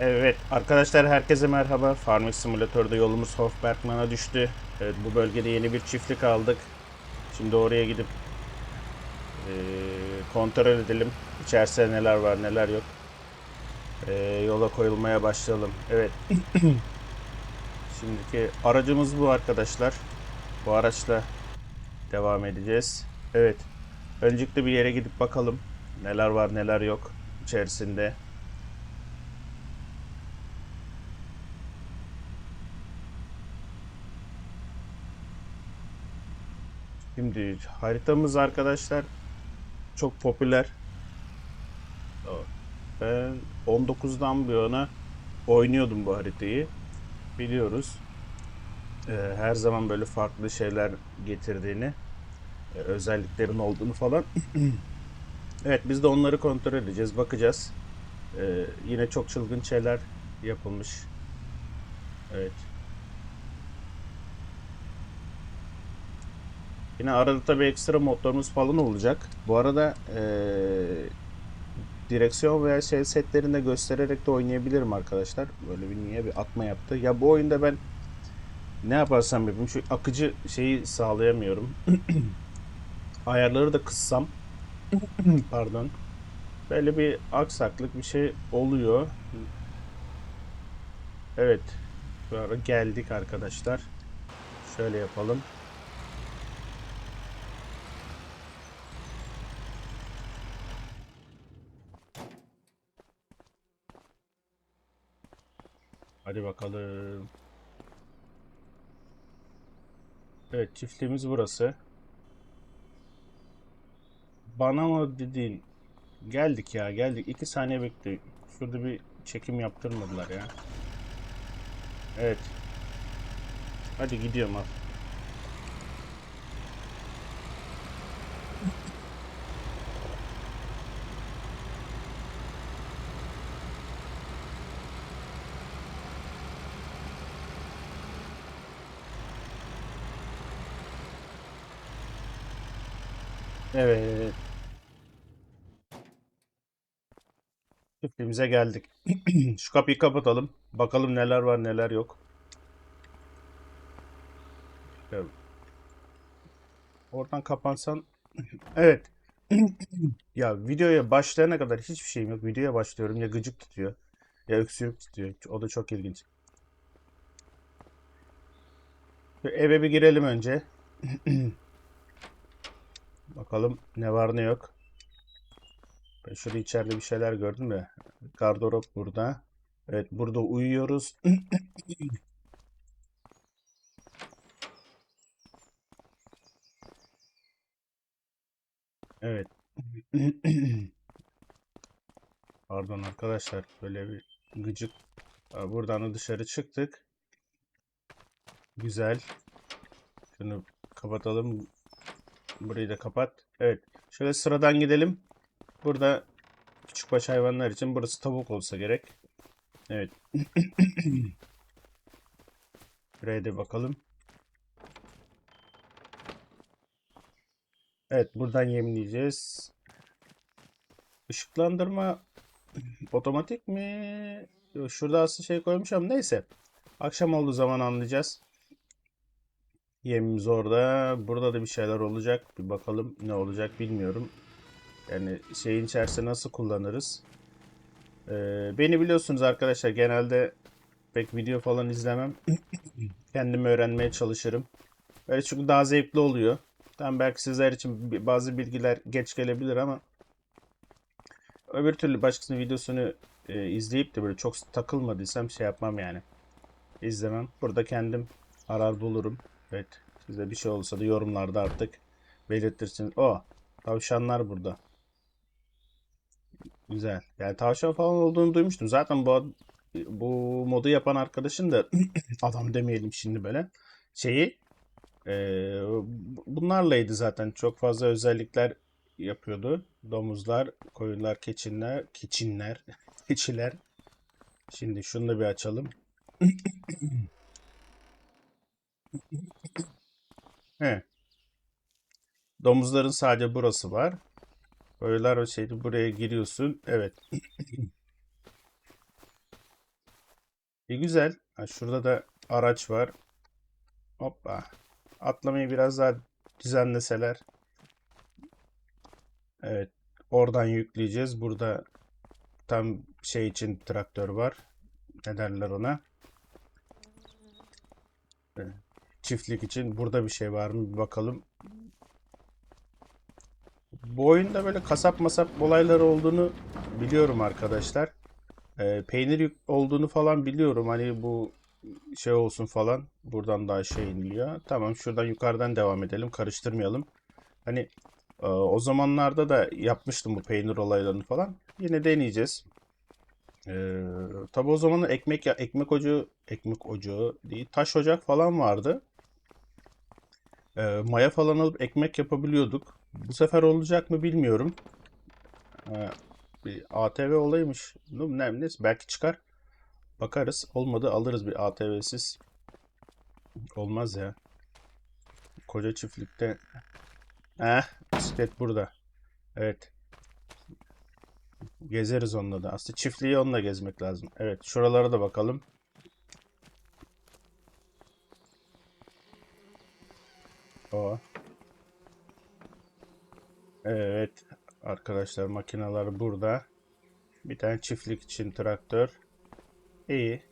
Evet arkadaşlar herkese merhaba. Farming Simulator'da yolumuz Hofbergman'a düştü. Evet bu bölgede yeni bir çiftlik aldık. Şimdi oraya gidip eee, kontrol edelim. İçerisinde neler var neler yok. Eee, yola koyulmaya başlayalım. Evet. Şimdiki aracımız bu arkadaşlar. Bu araçla devam edeceğiz. Evet. Öncelikle bir yere gidip bakalım. Neler var neler yok içerisinde. Şimdi haritamız arkadaşlar çok popüler. Ben 19'dan bu yana oynuyordum bu haritayı. Biliyoruz. Ee, her zaman böyle farklı şeyler getirdiğini, e, özelliklerin olduğunu falan. evet biz de onları kontrol edeceğiz, bakacağız. Ee, yine çok çılgın şeyler yapılmış. Evet. Yine arada tabii ekstra modlarımız falan olacak. Bu arada eee, direksiyon veya şey setlerinde göstererek de oynayabilirim arkadaşlar. Böyle bir niye bir atma yaptı. Ya bu oyunda ben ne yaparsam yapayım şu akıcı şeyi sağlayamıyorum. Ayarları da kıssam pardon. Böyle bir aksaklık bir şey oluyor. Evet. Geldik arkadaşlar. Şöyle yapalım. Hadi bakalım. Evet çiftliğimiz burası. Bana mı dedin? Geldik ya geldik. İki saniye bekle. Şurada bir çekim yaptırmadılar ya. Evet. Hadi gidiyorum al. Evet. Çiftliğimize geldik. Şu kapıyı kapatalım. Bakalım neler var neler yok. Oradan kapansan. Evet. Ya videoya başlayana kadar hiçbir şeyim yok. Videoya başlıyorum ya gıcık tutuyor ya öksürük tutuyor. O da çok ilginç. Eve bir girelim önce. Bakalım ne var ne yok. Ben şurada içeride bir şeyler gördüm de. Gardırop burada. Evet burada uyuyoruz. Evet. Pardon arkadaşlar. Böyle bir gıcık. Buradan da dışarı çıktık. Güzel. Şunu kapatalım. Burayı da kapat. Evet. Şöyle sıradan gidelim. Burada küçükbaş hayvanlar için burası tavuk olsa gerek. Evet. Buraya da bakalım. Evet, buradan yemleyeceğiz. Işıklandırma otomatik mi? Şurada aslında şey koymuş ama neyse. Akşam olduğu zaman anlayacağız. Yemimiz orada. Burada da bir şeyler olacak. Bir bakalım ne olacak bilmiyorum. Yani şeyin içerisinde nasıl kullanırız? Ee, beni biliyorsunuz arkadaşlar genelde pek video falan izlemem. Kendim öğrenmeye çalışırım. Böyle çünkü daha zevkli oluyor. Tam belki sizler için bazı bilgiler geç gelebilir ama öbür türlü başkasının videosunu e, izleyip de böyle çok takılmadıysam şey yapmam yani. İzlemem. Burada kendim arar bulurum. Evet. Size bir şey olursa da yorumlarda artık belirtirsiniz. O, tavşanlar burada. Güzel. Yani tavşan falan olduğunu duymuştum. Zaten bu bu modu yapan arkadaşın da adam demeyelim şimdi böyle şeyi ee, bunlarlaydı zaten. Çok fazla özellikler yapıyordu. Domuzlar, koyunlar, keçinler, keçinler, keçiler. Şimdi şunu da bir açalım. He. Domuzların sadece burası var. Koyunlar ve şeydi buraya giriyorsun. Evet. E güzel. Ha, şurada da araç var. Hoppa. Atlamayı biraz daha düzenleseler. Evet. Oradan yükleyeceğiz. Burada tam şey için traktör var. Ne derler ona? E, Çiftlik için burada bir şey var mı? Bir bakalım. Bu oyunda böyle kasap masap olayları olduğunu biliyorum arkadaşlar. Ee, peynir olduğunu falan biliyorum. Hani bu şey olsun falan. Buradan da aşağı iniliyor. Tamam şuradan yukarıdan devam edelim. Karıştırmayalım. Hani e, o zamanlarda da yapmıştım bu peynir olaylarını falan. Yine deneyeceğiz. Ee, tabii o zaman ekmek ya ekmek ocağı ekmek ocağı değil taş ocak falan vardı. Ee, maya falan alıp ekmek yapabiliyorduk. Bu sefer olacak mı bilmiyorum. Ee, bir ATV olaymış. Ne, neyse belki çıkar. Bakarız. Olmadı alırız bir ATV'siz. Olmaz ya. Koca çiftlikte. Eh, bisiklet burada. Evet. Gezeriz onunla da. Aslında çiftliği onunla gezmek lazım. Evet, şuralara da bakalım. O. Evet, arkadaşlar makineler burada. Bir tane çiftlik için traktör. İyi.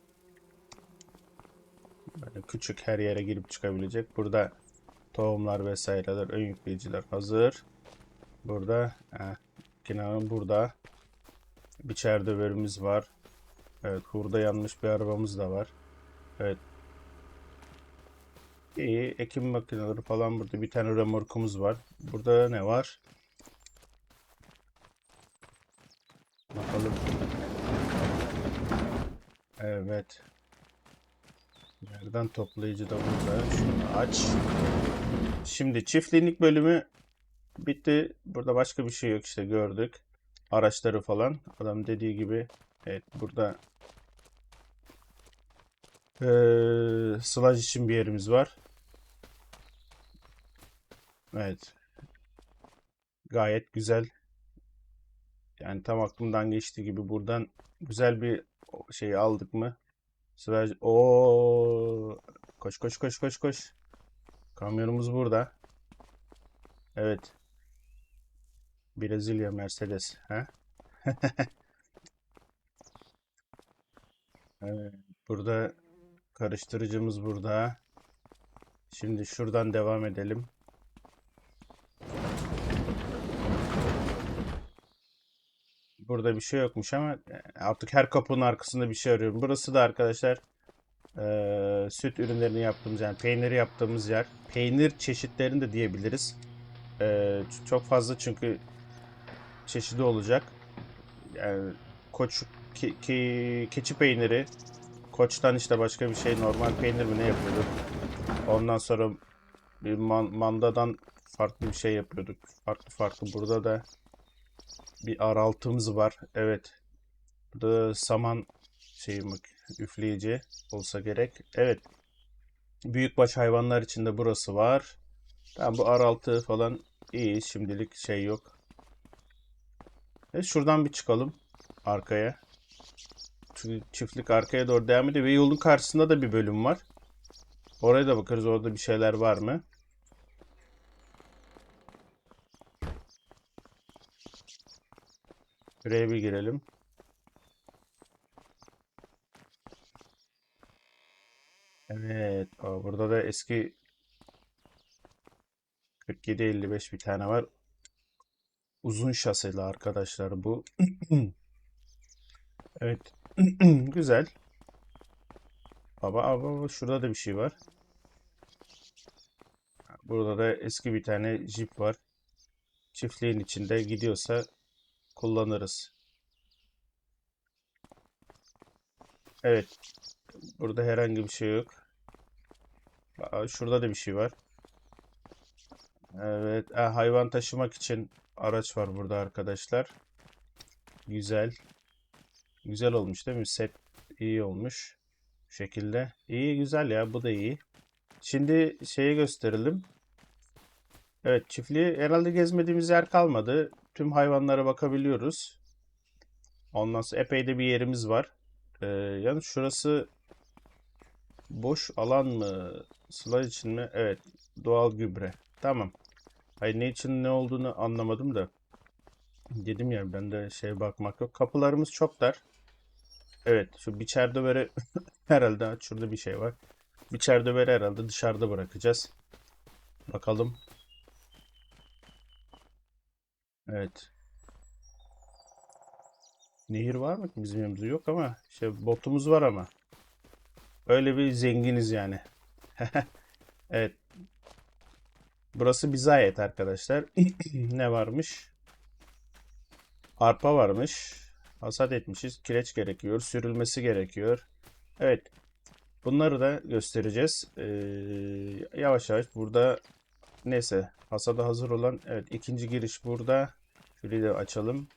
Böyle küçük her yere girip çıkabilecek. Burada tohumlar vesaireler, ön yükleyiciler hazır. Burada eh, makinenin burada. Bir çerdöverimiz var. Evet, burada yanmış bir arabamız da var. Evet. İyi, ekim makineleri falan burada. Bir tane remorkumuz var. Burada ne var? Bakalım. Evet. Yerden toplayıcı da burada. Şunu aç. Şimdi çiftliğin bölümü bitti. Burada başka bir şey yok işte gördük. Araçları falan. Adam dediği gibi. Evet burada eee sılaj için bir yerimiz var. Evet. Gayet güzel. Yani tam aklımdan geçtiği gibi buradan güzel bir şey aldık mı? Sılaj... Oo, koş koş koş koş koş. Kamyonumuz burada. Evet. Brezilya Mercedes. Ha? Evet. Burada karıştırıcımız burada. Şimdi şuradan devam edelim. Burada bir şey yokmuş ama e, artık her kapının arkasında bir şey arıyorum. Burası da arkadaşlar eee, süt ürünlerini yaptığımız yani peyniri yaptığımız yer. Peynir çeşitlerini de diyebiliriz. Ç- çok fazla çünkü çeşidi olacak. Yani koç ki, ki- keçi peyniri, koçtan işte başka bir şey normal peynir mi ne yapıyorduk? Ondan sonra bir man- mandadan farklı bir şey yapıyorduk. Farklı farklı burada da bir araltımız var. Evet. Burada saman şey üfleyici olsa gerek. Evet. Büyükbaş hayvanlar için de burası var. Tamam bu araltı falan iyi. Şimdilik şey yok. E şuradan bir çıkalım arkaya. Çiftlik arkaya doğru devam ediyor ve yolun karşısında da bir bölüm var. Oraya da bakarız. Orada bir şeyler var mı? Buraya bir girelim. Evet. Burada da eski 4755 bir tane var. Uzun şaseli arkadaşlar bu. Evet. Güzel. Baba, baba şurada da bir şey var. Burada da eski bir tane Jeep var. Çiftliğin içinde gidiyorsa kullanırız. Evet. Burada herhangi bir şey yok. Aa, şurada da bir şey var. Evet. ha, hayvan taşımak için araç var burada arkadaşlar. Güzel. Güzel olmuş değil mi? Set iyi olmuş. Bu şekilde. İyi güzel ya. Bu da iyi. Şimdi şeye gösterelim. Evet çiftliği herhalde gezmediğimiz yer kalmadı. Tüm hayvanlara bakabiliyoruz. Ondan sonra epey de bir yerimiz var. Ee, yani şurası Boş alan mı? Sıla için mi? Evet. Doğal gübre. Tamam. Hayır ne için ne olduğunu anlamadım da. Dedim ya bende şey bakmak yok. Kapılarımız çok dar. Evet şu biçer döveri herhalde şurada bir şey var. Biçer döveri herhalde dışarıda bırakacağız. Bakalım. Evet. Nehir var mı? Bizim yanımızda yok ama şey botumuz var ama. Öyle bir zenginiz yani. Evet. Burası bize ait arkadaşlar. Ne varmış? Arpa varmış. Hasat etmişiz. Kireç gerekiyor. Sürülmesi gerekiyor. Evet. Bunları da göstereceğiz. Ee, yavaş yavaş burada neyse hasada hazır olan evet ikinci giriş burada. Şurayı da açalım.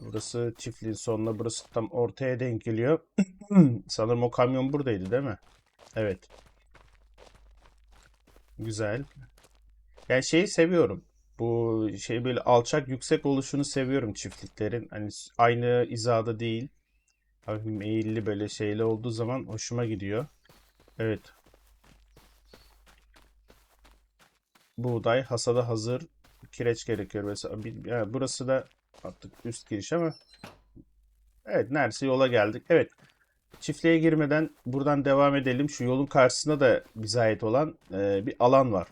Burası çiftliğin sonuna burası tam ortaya denk geliyor. Sanırım o kamyon buradaydı değil mi? Evet. Güzel. Yani şeyi seviyorum. Bu şey böyle alçak yüksek oluşunu seviyorum çiftliklerin. Hani aynı hizada değil. Hafif meyilli böyle şeyli olduğu zaman hoşuma gidiyor. Evet. Buğday hasada hazır. Kireç gerekiyor mesela. Yani burası da artık üst giriş ama evet neredeyse yola geldik. Evet. Çiftliğe girmeden buradan devam edelim. Şu yolun karşısında da bize ait olan e, bir alan var.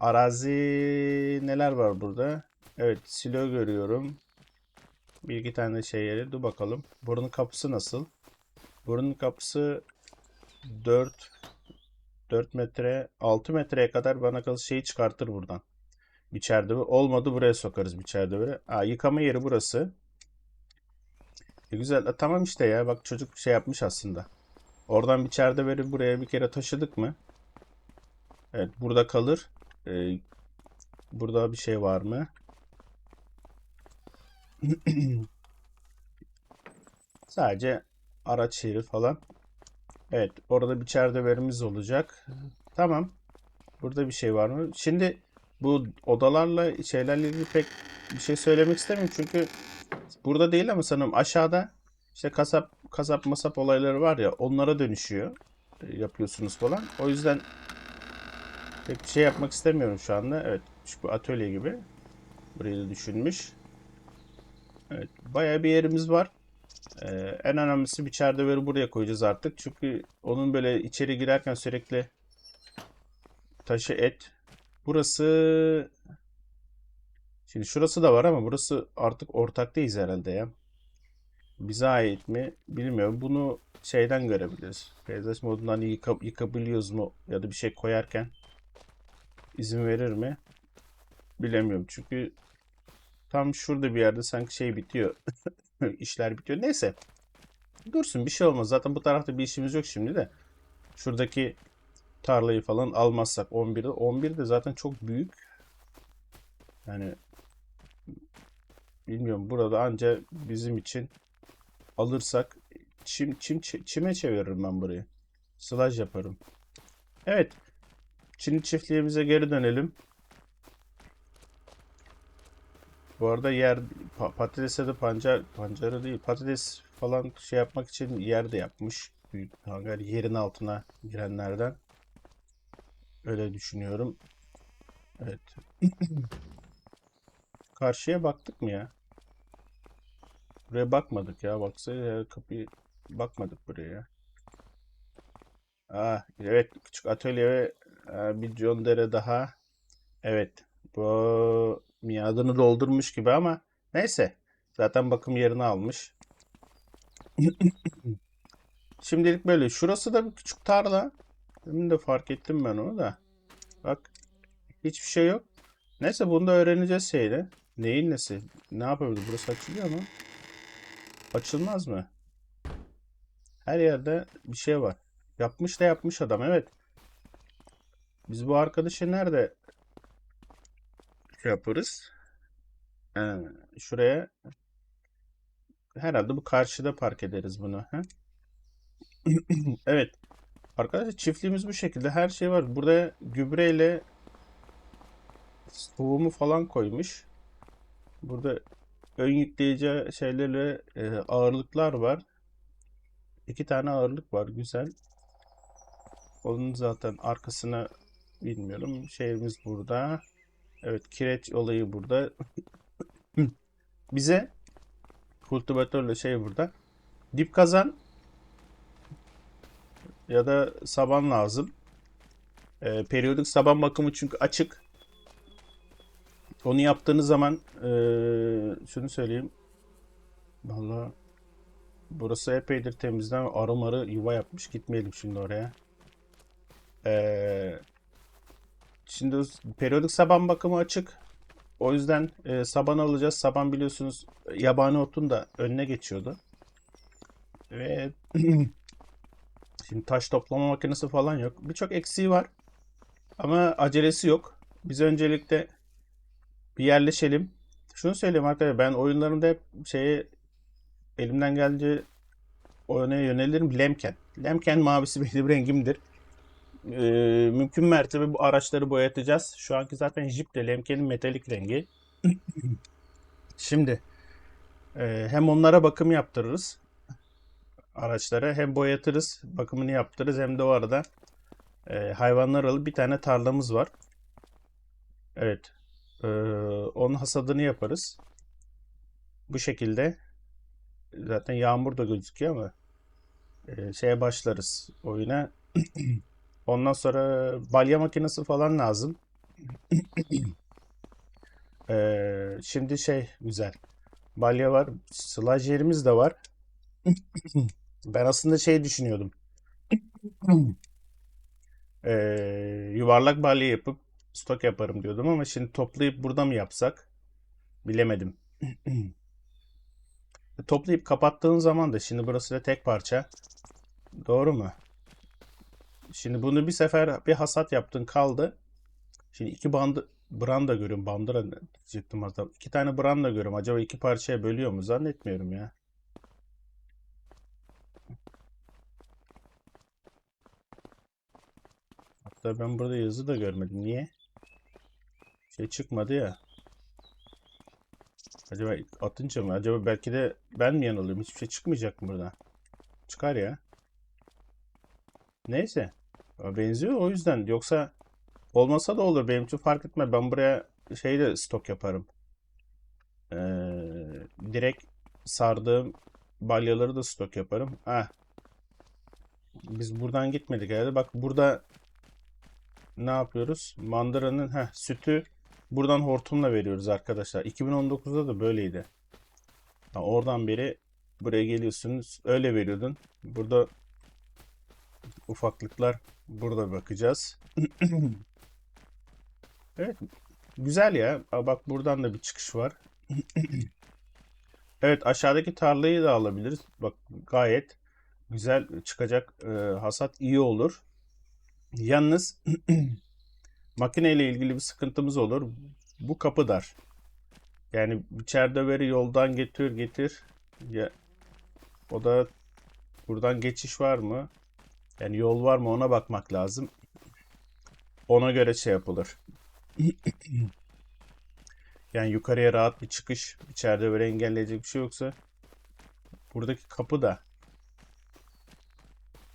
Arazi neler var burada? Evet, silo görüyorum. Bir iki tane şey yeri. Dur bakalım. Buranın kapısı nasıl? Buranın kapısı 4 4 metre 6 metreye kadar bana kalırsa şeyi çıkartır buradan. Biçerde olmadı buraya sokarız biçerde böyle. Aa, yıkama yeri burası. E, güzel. E, tamam işte ya. Bak çocuk şey yapmış aslında. Oradan biçerde beri buraya bir kere taşıdık mı? Evet, burada kalır. E, burada bir şey var mı? Sadece araç yeri falan. Evet, orada bir çerdeverimiz olacak. Tamam. Burada bir şey var mı? Şimdi bu odalarla şeylerle ilgili pek bir şey söylemek istemiyorum çünkü burada değil ama sanırım aşağıda işte kasap kasap masap olayları var ya onlara dönüşüyor. E, Yapıyorsunuz falan. O yüzden pek bir şey yapmak istemiyorum şu anda. Evet, şu atölye gibi. Burayı da düşünmüş. Evet, bayağı bir yerimiz var. Ee, en önemlisi bir çerdeveri buraya koyacağız artık. Çünkü onun böyle içeri girerken sürekli taşı et. Burası şimdi şurası da var ama burası artık ortaktayız herhalde ya. Bize ait mi bilmiyorum. Bunu şeyden görebiliriz. Peyzaj modundan yıka, yıkabiliyoruz mu ya da bir şey koyarken izin verir mi? Bilemiyorum. Çünkü tam şurada bir yerde sanki şey bitiyor. İşler bitiyor. Neyse. Dursun bir şey olmaz. Zaten bu tarafta bir işimiz yok şimdi de. Şuradaki tarlayı falan almazsak 11'de. 11 de zaten çok büyük. Yani bilmiyorum burada anca bizim için alırsak çim, çim, çi- çime çeviririm ben burayı. Sılaj yaparım. Evet. Şimdi çiftliğimize geri dönelim. Bu arada yer pa- patatese de pancar pancarı değil patates falan şey yapmak için yer de yapmış. Büyük hangar yerin altına girenlerden. Öyle düşünüyorum. Evet. Karşıya baktık mı ya? Buraya bakmadık ya. Baksana kapıyı bakmadık buraya. Ah, evet küçük atölye ve bir John daha. Evet. Bu miadını doldurmuş gibi ama neyse. Zaten bakım yerini almış. Şimdilik böyle. Şurası da bir küçük tarla. Demin de fark ettim ben onu da. Bak. Hiçbir şey yok. Neyse bunu da öğreneceğiz şeyle. Neyin nesi? Ne yapabilir? Burası açılıyor mu? Açılmaz mı? Her yerde bir şey var. Yapmış da yapmış adam. Evet. Biz bu arkadaşı nerede şey yaparız? Ee, şuraya herhalde bu karşıda park ederiz bunu. He? Evet. Arkadaşlar çiftliğimiz bu şekilde. Her şey var. Burada gübreyle tohumu falan koymuş. Burada ön yükleyici şeylerle e, ağırlıklar var. İki tane ağırlık var. Güzel. Onun zaten arkasına bilmiyorum. Şeyimiz burada. Evet kireç olayı burada. Bize kultivatörle şey burada. Dip kazan ya da saban lazım. Ee, periyodik saban bakımı çünkü açık. Onu yaptığınız zaman ee, şunu söyleyeyim. Vallahi burası epeydir temizden arı marı yuva yapmış. Gitmeyelim şimdi oraya. Ee, şimdi periyodik saban bakımı açık. O yüzden e, saban alacağız. Saban biliyorsunuz yabani otun da önüne geçiyordu. Ve şimdi taş toplama makinesi falan yok. Birçok eksiği var. Ama acelesi yok. Biz öncelikle bir yerleşelim. Şunu söyleyeyim arkadaşlar ben oyunlarımda hep şeye elimden geldiğince oyuna yönelirim. Lemken. Lemken mavisi benim rengimdir. Ee, mümkün mertebe bu araçları boyatacağız. Şu anki zaten Jeep de Lemken'in metalik rengi. Şimdi e, hem onlara bakım yaptırırız araçlara hem boyatırız bakımını yaptırırız hem de o arada e, hayvanlar alıp bir tane tarlamız var. Evet. E, onun hasadını yaparız. Bu şekilde zaten yağmur da gözüküyor ama e, şeye başlarız oyuna. Ondan sonra balya makinesi falan lazım. Ee, şimdi şey güzel. Balya var. Sılaj yerimiz de var. Ben aslında şey düşünüyordum. Ee, yuvarlak balya yapıp stok yaparım diyordum ama şimdi toplayıp burada mı yapsak? Bilemedim. Toplayıp kapattığın zaman da şimdi burası da tek parça. Doğru mu? Şimdi bunu bir sefer bir hasat yaptın kaldı. Şimdi iki bandı branda görüyorum. Bandıra diyecektim hatta. İki tane branda görüyorum. Acaba iki parçaya bölüyor mu? Zannetmiyorum ya. Hatta ben burada yazı da görmedim. Niye? Şey çıkmadı ya. Acaba atınca mı? Acaba belki de ben mi yanılıyorum? Hiçbir şey çıkmayacak mı burada? Çıkar ya. Neyse. Benziyor o yüzden. Yoksa olmasa da olur. Benim için fark etme. Ben buraya şey de stok yaparım. Ee, direkt sardığım balyaları da stok yaparım. Ha. Biz buradan gitmedik herhalde. Bak burada ne yapıyoruz? Mandıranın heh, sütü buradan hortumla veriyoruz arkadaşlar. 2019'da da böyleydi. Ha, oradan beri buraya geliyorsunuz. Öyle veriyordun. Burada ufaklıklar burada bakacağız. Evet. Güzel ya. Bak buradan da bir çıkış var. Evet aşağıdaki tarlayı da alabiliriz. Bak gayet güzel çıkacak e, hasat iyi olur. Yalnız makineyle ilgili bir sıkıntımız olur. Bu kapı dar. Yani içeride veri yoldan getir getir. Ya, o da buradan geçiş var mı? Yani yol var mı ona bakmak lazım. Ona göre şey yapılır. Yani yukarıya rahat bir çıkış. içeride böyle engelleyecek bir şey yoksa. Buradaki kapı da.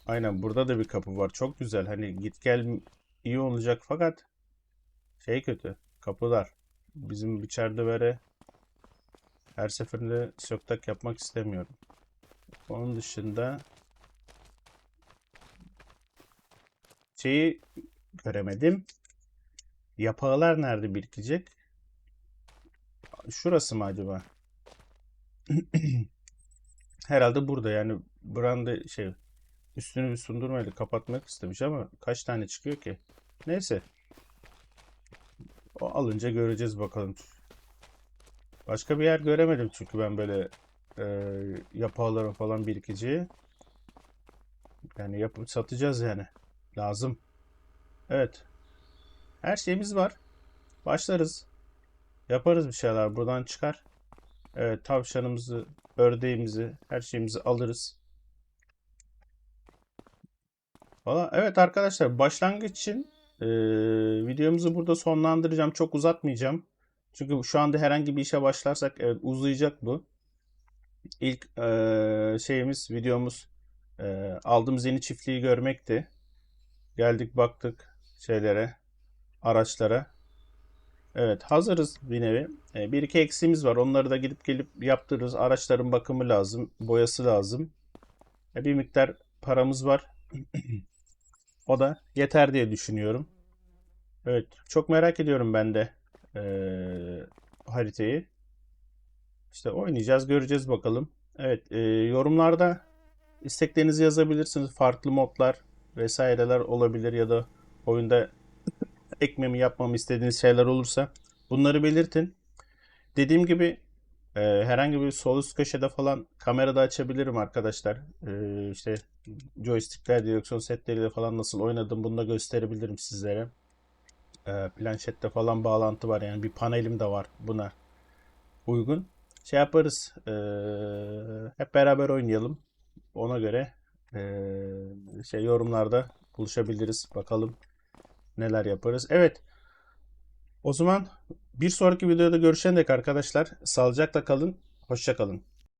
Aynen burada da bir kapı var. Çok güzel. Hani git gel iyi olacak fakat şey kötü. Kapılar. Bizim içeride böyle her seferinde söktak yapmak istemiyorum. Onun dışında şeyi göremedim. Yapağlar nerede birikecek? Şurası mı acaba? Herhalde burada yani branda şey üstünü bir sundurmayla kapatmak istemiş ama kaç tane çıkıyor ki? Neyse. O alınca göreceğiz bakalım. Başka bir yer göremedim çünkü ben böyle e, yapağların falan birikeceği. Yani yapıp satacağız yani. Lazım. Evet. Her şeyimiz var. Başlarız. Yaparız bir şeyler. Buradan çıkar. Evet tavşanımızı, ördeğimizi, her şeyimizi alırız. Valla evet arkadaşlar başlangıç için e, videomuzu burada sonlandıracağım. Çok uzatmayacağım. Çünkü şu anda herhangi bir işe başlarsak evet uzayacak bu. İlk e, şeyimiz videomuz e, aldığımız yeni çiftliği görmekti. Geldik baktık şeylere, araçlara. Evet hazırız bir nevi. E, bir iki eksiğimiz var. Onları da gidip gelip yaptırırız. Araçların bakımı lazım, boyası lazım. E, bir miktar paramız var. O da yeter diye düşünüyorum. Evet, çok merak ediyorum ben de eee, haritayı. İşte oynayacağız, göreceğiz bakalım. Evet, eee, yorumlarda isteklerinizi yazabilirsiniz. Farklı modlar vesaireler olabilir ya da oyunda ekmemi yapmamı istediğiniz şeyler olursa bunları belirtin. Dediğim gibi eee, herhangi bir sol üst köşede falan kamerada açabilirim arkadaşlar. Eee işte joystickler, direksiyon setleriyle falan nasıl oynadım bunu da gösterebilirim sizlere. Eee planşette falan bağlantı var yani bir panelim de var buna uygun. Şey yaparız. eee, hep beraber oynayalım. Ona göre eee, şey yorumlarda buluşabiliriz. Bakalım neler yaparız. Evet. O zaman bir sonraki videoda görüşene dek arkadaşlar sağlıcakla kalın. Hoşça kalın.